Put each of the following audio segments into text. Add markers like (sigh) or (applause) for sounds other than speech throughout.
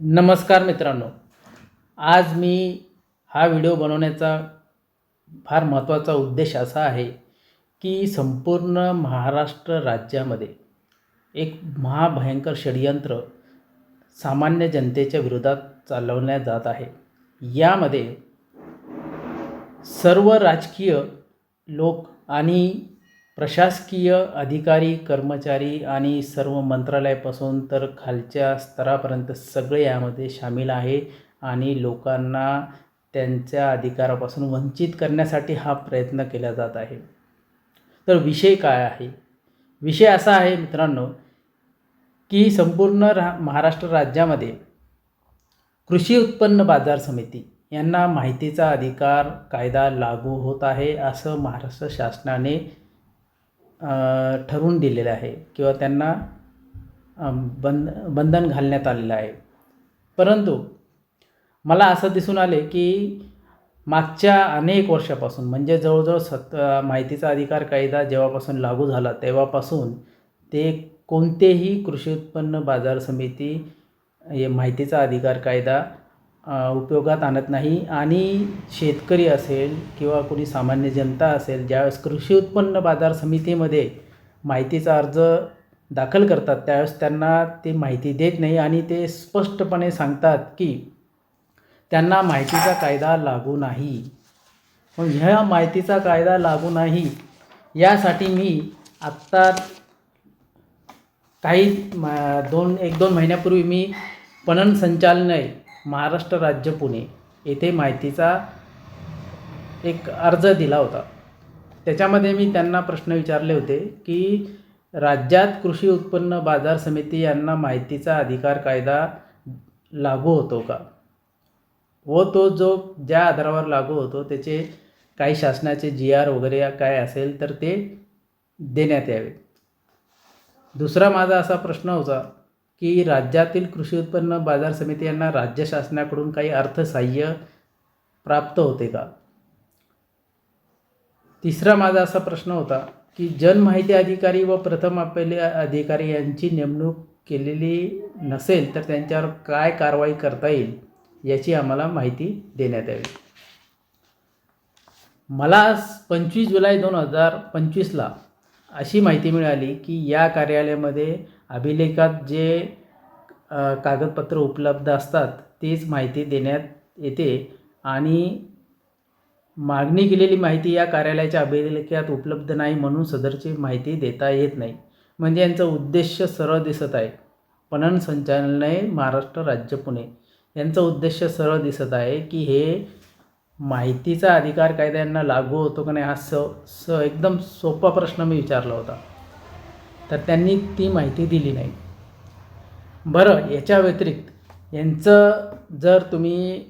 नमस्कार मित्रांनो. आज मी हा व्हिडिओ बनवण्याचा फार महत्त्वाचा उद्देश असा आहे की संपूर्ण महाराष्ट्र राज्यामध्ये एक महाभयंकर षडयंत्र सामान्य जनतेच्या विरोधात चालवण्यात जात आहे. यामध्ये सर्व राजकीय लोक आणि प्रशासकीय अधिकारी कर्मचारी आणि सर्व मंत्रालयापासून तर खालच्या स्तरापर्यंत सगळे यामध्ये सामील आहे आणि लोकांना त्यांच्या अधिकारापासून वंचित करण्यासाठी हा प्रयत्न केला जात आहे. तर विषय काय आहे? विषय असा आहे मित्रांनो की संपूर्ण रा महाराष्ट्र राज्यामध्ये कृषी उत्पन्न बाजार समिती यांना माहितीचा अधिकार कायदा लागू होत आहे असं महाराष्ट्र शासनाने ठरवून दिलेलं आहे किंवा त्यांना बंद बंधन घालण्यात आलेलं आहे. परंतु मला असं दिसून आले की मागच्या अनेक वर्षापासून म्हणजे जवळजवळ सत माहितीचा अधिकार कायदा जेव्हापासून लागू झाला तेव्हापासून ते कोणतेही कृषी उत्पन्न बाजार समिती हे माहितीचा अधिकार कायदा उपयोगात आणत नाही. आणि शेतकरी असेल किंवा कोणी सामान्य जनता असेल ज्यावेळेस कृषी उत्पन्न बाजार समितीमध्ये माहितीचा अर्ज दाखल करतात त्यावेळेस त्यांना ते माहिती देत नाही आणि ते स्पष्टपणे सांगतात की त्यांना माहितीचा कायदा लागू नाही. मग ह्या माहितीचा कायदा लागू नाही यासाठी मी आत्ता काही दोन एक दोन महिन्यापूर्वी मी पणन संचालनालय महाराष्ट्र राज्य पुणे येथे माहितीचा एक अर्ज दिला होता. त्याच्यामध्ये मी त्यांना प्रश्न विचारले होते की राज्यात कृषी उत्पन्न बाजार समिती यांना माहितीचा अधिकार कायदा लागू होतो का? व तो जो ज्या आधारावर लागू होतो त्याचे काही शासनाचे जी आर वगैरे काय असेल तर ते देण्यात यावे. दुसरा माझा असा प्रश्न होता की राज्यातील कृषी उत्पन्न बाजार समिती यांना राज्य शासनाकडून काही अर्थसहाय्य प्राप्त होते का? तिसरा माझा असा प्रश्न होता की जनमाहिती अधिकारी व प्रथम आपले अधिकारी यांची नेमणूक केलेली नसेल तर त्यांच्यावर काय कारवाई करता येईल याची आम्हाला माहिती देण्यात यावी. मला पंचवीस जुलै दोन हजार पंचवीसला अशी माहिती मिळाली की या कार्यालयामध्ये अभिलेखात जे कागदपत्र उपलब्ध असतात तीच माहिती देण्यात येते आणि मागणी केलेली माहिती या कार्यालयाच्या अभिलेखात उपलब्ध नाही म्हणून सदरची माहिती देता येत नाही. म्हणजे यांचं उद्देश सरळ दिसत आहे. पणन संचालनालय महाराष्ट्र राज्य पुणे. यांचं उद्देश सरळ दिसत आहे की हे माहितीचा अधिकार कायद्यांना लागू होतो का नाही हा स स एकदम सोपा प्रश्न मी विचारला होता. तर त्यांनी ती माहिती दिली नाही. बरं याच्या व्यतिरिक्त यांचं जर तुम्ही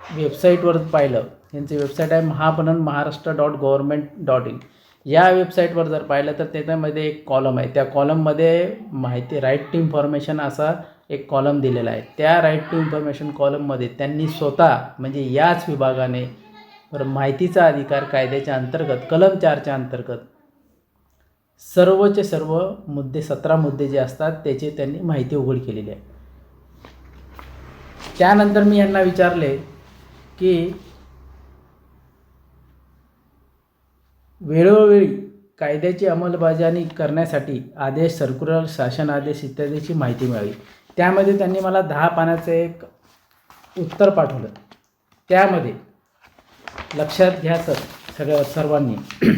वेबसाईटवर पाहिलं यांची वेबसाईट आहे Mahapanan Maharashtra dot government dot in. या वेबसाईटवर जर पाहिलं तर त्याच्यामध्ये एक कॉलम आहे. त्या कॉलममध्ये माहिती राईट टू इन्फॉर्मेशन असा एक कॉलम दिलेला आहे. त्या राईट टू इन्फॉर्मेशन कॉलममध्ये त्यांनी स्वतः म्हणजे याच विभागाने तर माहितीचा अधिकार कायद्याच्या अंतर्गत कलम चारच्या अंतर्गत सर्वचे सर्व मुद्दे सतरा मुद्दे जे असतात त्याची त्यांनी माहिती उघड केलेली आहे. त्यानंतर मी यांना विचारले की वेळोवेळी कायद्याची अंमलबजावणी करण्यासाठी आदेश सर्क्युलर शासन आदेश इत्यादीची माहिती मिळावी. त्यामध्ये त्यांनी मला दहा पानाचं एक उत्तर पाठवलं. त्यामध्ये लक्षात घ्या सर सगळ्या सर्वांनी. (clears throat)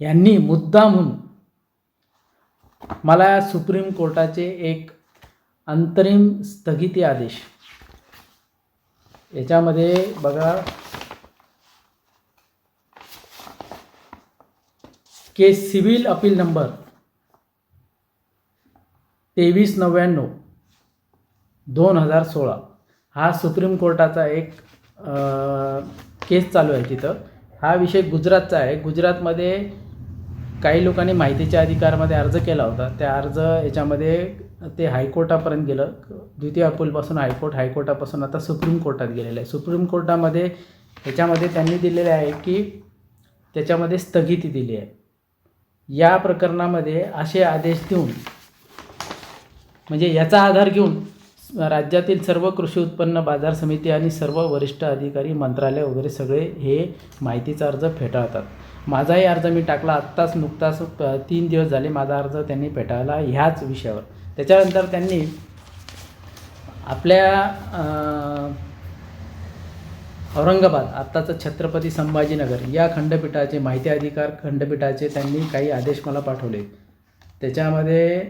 यांनी मुद्दा म्हणून मला सुप्रीम कोर्टाचे एक अंतरिम स्थगिती आदेश. याच्यामध्ये बघा केस सिव्हिल अपील नंबर तेवीस नव्याण्णव दोन हजार सोळा. हा सुप्रीम कोर्टाचा एक आ, केस चालू आहे तिथं. हा विषय गुजरातचा आहे. गुजरातमध्ये काही लोकांनी माहितीच्या अधिकारामध्ये अर्ज केला होता. त्या अर्ज याच्यामध्ये ते हायकोर्टापर्यंत गेलं. द्वितीय अपीलपासून हायकोर्ट हायकोर्टापासून आता सुप्रीम कोर्टात गेलेलं आहे. सुप्रीम कोर्टामध्ये ह्याच्यामध्ये त्यांनी दिलेले आहे की त्याच्यामध्ये स्थगिती दिली आहे. या प्रकरणामध्ये असे आदेश देऊन म्हणजे याचा आधार घेऊन राज्यातील सर्व कृषी उत्पन्न बाजार समिती आणि सर्व वरिष्ठ अधिकारी मंत्रालय वगैरे सगळे हे माहितीचा अर्ज फेटाळतात. माझाही अर्ज मी टाकला. आत्ताच नुकताच तीन दिवस झाले माझा अर्ज त्यांनी फेटाळला ह्याच विषयावर. त्याच्यानंतर त्यांनी आपल्या औरंगाबाद आत्ताचं छत्रपती संभाजीनगर या खंडपीठाचे माहिती अधिकार खंडपीठाचे त्यांनी काही आदेश मला पाठवले. त्याच्यामध्ये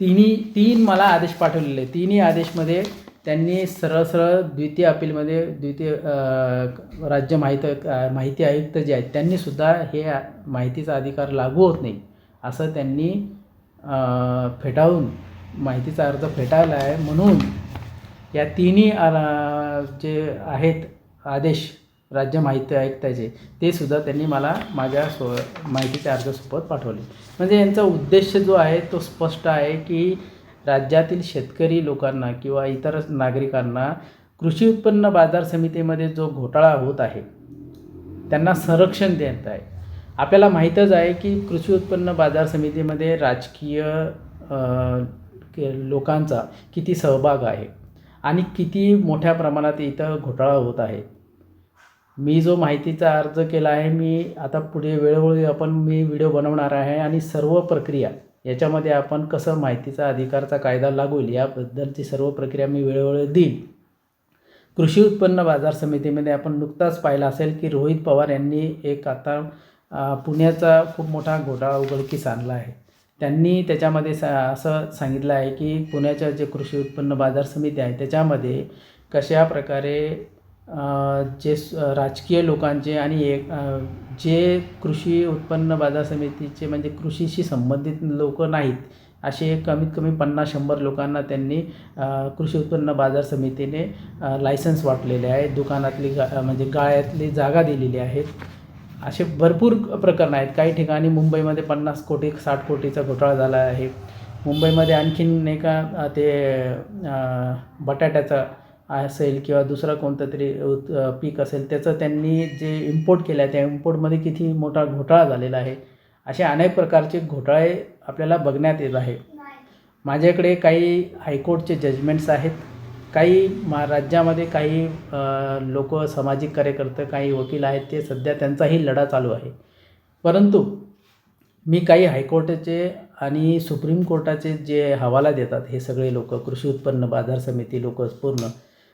तिन्ही तीन मला आदेश पाठवलेले तिन्ही आदेशमध्ये त्यांनी सरळ सरळ द्वितीय अपीलमध्ये द्वितीय राज्य माहीत माहिती आयुक्त जे आहेत त्यांनीसुद्धा हे माहितीचा अधिकार लागू होत नाही. असं त्यांनी फेटाळून माहितीचा अर्ज फेटाळला आहे म्हणून या तिन्ही जे आहेत आदेश राज्य माहिती आयुक्ताचे ते सुद्धा त्यांनी मला माझ्या सो माहितीच्या अर्जासोबत पाठवले. म्हणजे यांचा उद्देश जो आहे तो स्पष्ट आहे की राज्यातील शेतकरी लोकांना किंवा इतर नागरिकांना कृषी उत्पन्न बाजार समितीमध्ये जो घोटाळा होत आहे त्यांना संरक्षण देत आहे. आपल्याला माहीतच आहे की कृषी उत्पन्न बाजार समितीमध्ये राजकीय के- लोकांचा किती सहभाग आहे आणि किती मोठ्या प्रमाणात इथं घोटाळा होत आहे. मी जो माहितीचा अर्ज केला आहे मी आता पुढे वेळोवेळी आपण मी व्हिडिओ बनवणार आहे आणि सर्व प्रक्रिया याच्यामध्ये आपण कसं माहितीचा अधिकारचा कायदा लागू होईल याबद्दलची सर्व प्रक्रिया मी वेळोवेळी देईन. कृषी उत्पन्न बाजार समितीमध्ये आपण नुकताच पाहिलं असेल की रोहित पवार यांनी एक आता पुण्याचा खूप मोठा घोटाळा उघडकीस आणला आहे. त्यांनी त्याच्यामध्ये सा असं सांगितलं आहे की पुण्याच्या जे कृषी उत्पन्न बाजार समिती आहे त्याच्यामध्ये कशा प्रकारे जे राजकीय लोकांचे आणि एक जे कृषी उत्पन्न बाजार समितीचे म्हणजे कृषीशी संबंधित लोक नाहीत असे कमीत कमी पन्नास शंभर लोकांना त्यांनी कृषी उत्पन्न बाजार समितीने लायसन्स वाटलेले आहे दुकानातली गा म्हणजे गाळ्यातली जागा दिलेली आहेत. असे भरपूर प्रकरणं आहेत. काही ठिकाणी मुंबईमध्ये पन्नास कोटी साठ कोटीचा घोटाळा झाला आहे. मुंबईमध्ये आणखीन नाही का ते बटाट्याचा असेल किंवा दुसरा कोणतं तरी उत् पीक असेल त्याचं त्यांनी जे इम्पोर्ट केलं आहे त्या इम्पोर्टमध्ये किती मोठा घोटाळा झालेला आहे. असे अनेक प्रकारचे घोटाळे आपल्याला बघण्यात येत आहे. माझ्याकडे काही हायकोर्टचे जजमेंट्स आहेत. काही मा राज्यामध्ये काही लोक सामाजिक कार्यकर्ते काही वकील आहेत ते सध्या त्यांचाही लढा चालू आहे. परंतु मी काही हायकोर्टाचे आणि सुप्रीम कोर्टाचे जे हवाला देतात हे सगळे लोक कृषी उत्पन्न बाजार समिती लोक पूर्ण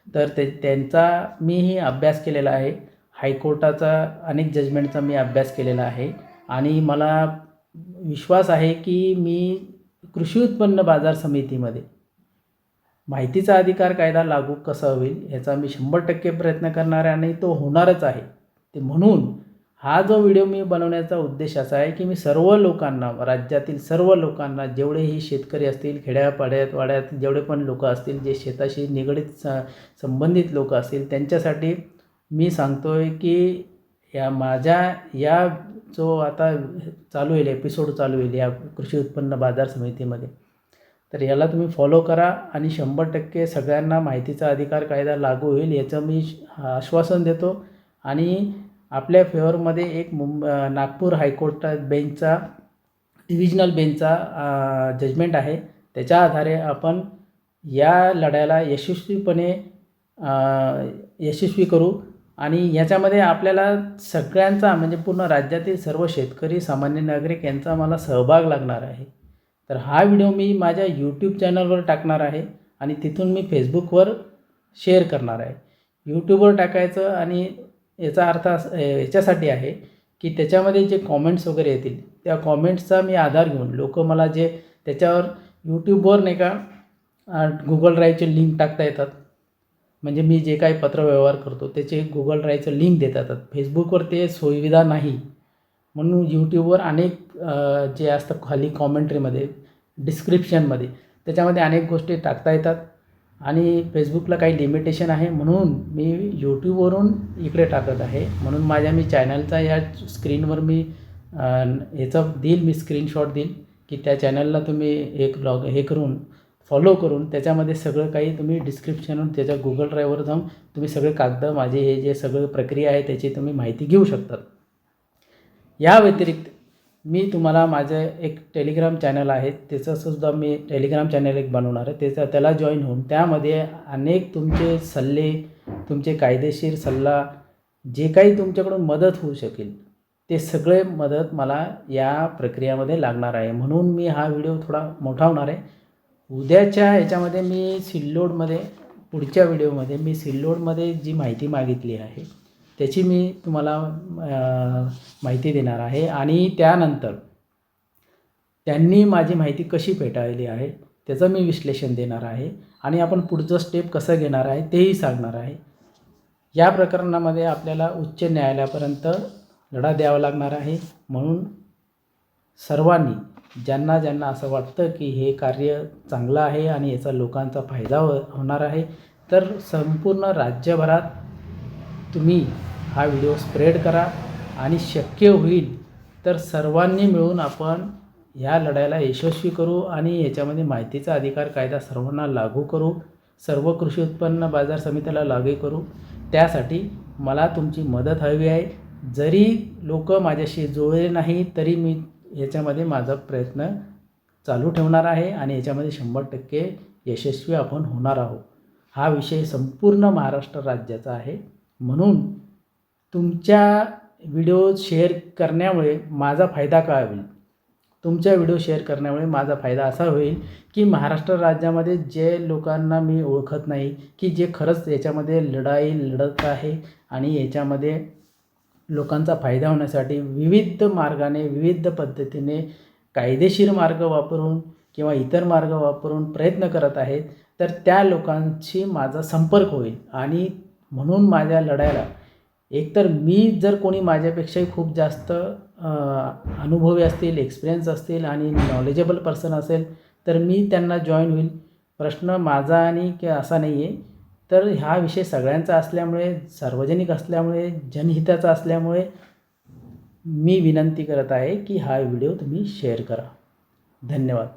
तर ते त्यांचा मीही अभ्यास केलेला आहे. हायकोर्टाचा अनेक जजमेंटचा मी अभ्यास केलेला आहे. आणि मला विश्वास आहे की मी कृषी उत्पन्न बाजार समितीमध्ये माहितीचा अधिकार कायदा लागू कसा होईल याचा मी शंभर टक्के प्रयत्न करणार आहे आणि तो होणारच आहे. ते म्हणून हा जो व्हिडिओ मी बनवण्याचा उद्देश असा आहे की मी सर्व लोकांना राज्यातील सर्व लोकांना जेवढेही शेतकरी असतील खेड्यापाड्यात वाड्यात जेवढे पण लोक असतील जे शेताशी निगडीत स संबंधित लोक असतील त्यांच्यासाठी मी सांगतो आहे की या माझ्या या जो आता चालू होईल एपिसोड चालू होईल या कृषी उत्पन्न बाजार समितीमध्ये तर याला तुम्ही फॉलो करा आणि शंभर टक्के सगळ्यांना माहितीचा अधिकार कायदा लागू होईल याचं मी आश्वासन देतो. आणि आपल्या फेवरमध्ये एक मुंब नागपूर हायकोर्ट बेंचचा डिव्हिजनल बेंचचा जजमेंट आहे. त्याच्या आधारे आपण या लढ्याला यशस्वीपणे यशस्वी करू. आणि याच्यामध्ये आपल्याला सगळ्यांचा म्हणजे पूर्ण राज्यातील सर्व शेतकरी सामान्य नागरिक यांचा मला सहभाग लागणार आहे. तर हा व्हिडिओ मी माझ्या यूट्यूब चॅनलवर टाकणार आहे आणि तिथून मी फेसबुकवर शेअर करणार आहे. यूट्यूबवर टाकायचं आणि याचा अर्थ याच्यासाठी आहे की त्याच्यामध्ये जे कॉमेंट्स वगैरे येतील त्या कॉमेंट्सचा मी आधार घेऊन लोक मला जे त्याच्यावर यूट्यूबवर नाही का गुगल ड्राईव्हचे लिंक टाकता येतात. म्हणजे मी जे काही पत्रव्यवहार करतो त्याचे गुगल ड्राईव्हचं लिंक देता येतात. फेसबुकवर ते सुविधा नाही. म्हणून यूट्यूबवर अनेक जे असतं खाली कॉमेंट्रीमध्ये डिस्क्रिप्शनमध्ये त्याच्यामध्ये अनेक गोष्टी टाकता येतात. आणि फेसबुकला काही लिमिटेशन आहे म्हणून मी यूट्यूबवरून इकडे टाकत आहे. म्हणून माझ्या मी चॅनलचा या स्क्रीनवर मी अ, याचं देईल मी स्क्रीनशॉट देईल की त्या चॅनलला तुम्ही एक लॉग हे करून फॉलो करून त्याच्यामध्ये सगळं काही तुम्ही डिस्क्रिप्शनवरून त्याच्या गुगल ड्राईव्हवर जाऊन तुम्ही सगळे कागद माझे हे जे सगळं प्रक्रिया आहे त्याची तुम्ही माहिती घेऊ शकतात. या व्यतिरिक्त मी तुम्हाला माझं एक टेलिग्राम चॅनल आहे. त्याचंसुद्धा मी टेलिग्राम चॅनल एक बनवणार आहे. त्याचा त्याला जॉईन होऊन त्यामध्ये अनेक तुमचे सल्ले तुमचे कायदेशीर सल्ला जे काही तुमच्याकडून मदत होऊ शकेल ते सगळे मदत मला या प्रक्रियामध्ये लागणार आहे. म्हणून मी हा व्हिडिओ थोडा मोठा होणार आहे. उद्याच्या ह्याच्यामध्ये मी सिल्लोडमध्ये पुढच्या व्हिडिओमध्ये मी सिल्लोडमध्ये जी माहिती मागितली आहे त्याची मी तुम्हाला माहिती देणार आहे. आणि त्यानंतर त्यांनी माझी माहिती कशी फेटाळली आहे त्याचं मी विश्लेषण देणार आहे. आणि आपण पुढचं स्टेप कसं घेणार आहे तेही सांगणार आहे. या प्रकरणामध्ये आपल्याला उच्च न्यायालयापर्यंत लढा द्यावा लागणार आहे. म्हणून सर्वांनी ज्यांना ज्यांना असं वाटतं की हे कार्य चांगलं आहे आणि याचा लोकांचा फायदा हो होणार आहे तर संपूर्ण राज्यभरात तुम्ही हा व्हिडिओ स्प्रेड करा आणि शक्य होईल तर सर्वांनी मिळून आपण ह्या लढायला यशस्वी करू आणि याच्यामध्ये माहितीचा अधिकार कायदा सर्वांना लागू करू. सर्व कृषी उत्पन्न बाजार समितीला लागू करू. त्यासाठी मला तुमची मदत हवी आहे. जरी लोक माझ्याशी जुळले नाही तरी मी याच्यामध्ये माझा प्रयत्न चालू ठेवणार आहे आणि याच्यामध्ये शंभर टक्के यशस्वी आपण होणार आहोत. हा विषय संपूर्ण महाराष्ट्र राज्याचा आहे. म्हणून तुमच्या व्हिडिओ शेअर करण्यामुळे माझा फायदा काय होईल? तुमच्या व्हिडिओ शेअर करण्यामुळे माझा फायदा असा होईल की महाराष्ट्र राज्यामध्ये जे लोकांना मी ओळखत नाही की जे खरंच याच्यामध्ये लढाई लढत आहे आणि याच्यामध्ये लोकांचा फायदा होण्यासाठी विविध मार्गाने विविध पद्धतीने कायदेशीर मार्ग वापरून किंवा इतर मार्ग वापरून प्रयत्न करत आहेत तर त्या लोकांशी माझा संपर्क होईल आणि म्हणून माझ्या लढायला एकतर मी जर कोणी माझ्यापेक्षाही खूप जास्त अनुभवी असतील एक्सपिरियन्स असतील आणि नॉलेजेबल पर्सन असेल तर मी त्यांना जॉईन होईल. प्रश्न माझा आणि की असा नाही आहे तर हा विषय सगळ्यांचा असल्यामुळे सार्वजनिक असल्यामुळे जनहिताचा असल्यामुळे मी विनंती करत आहे की हा व्हिडिओ तुम्ही शेअर करा. धन्यवाद.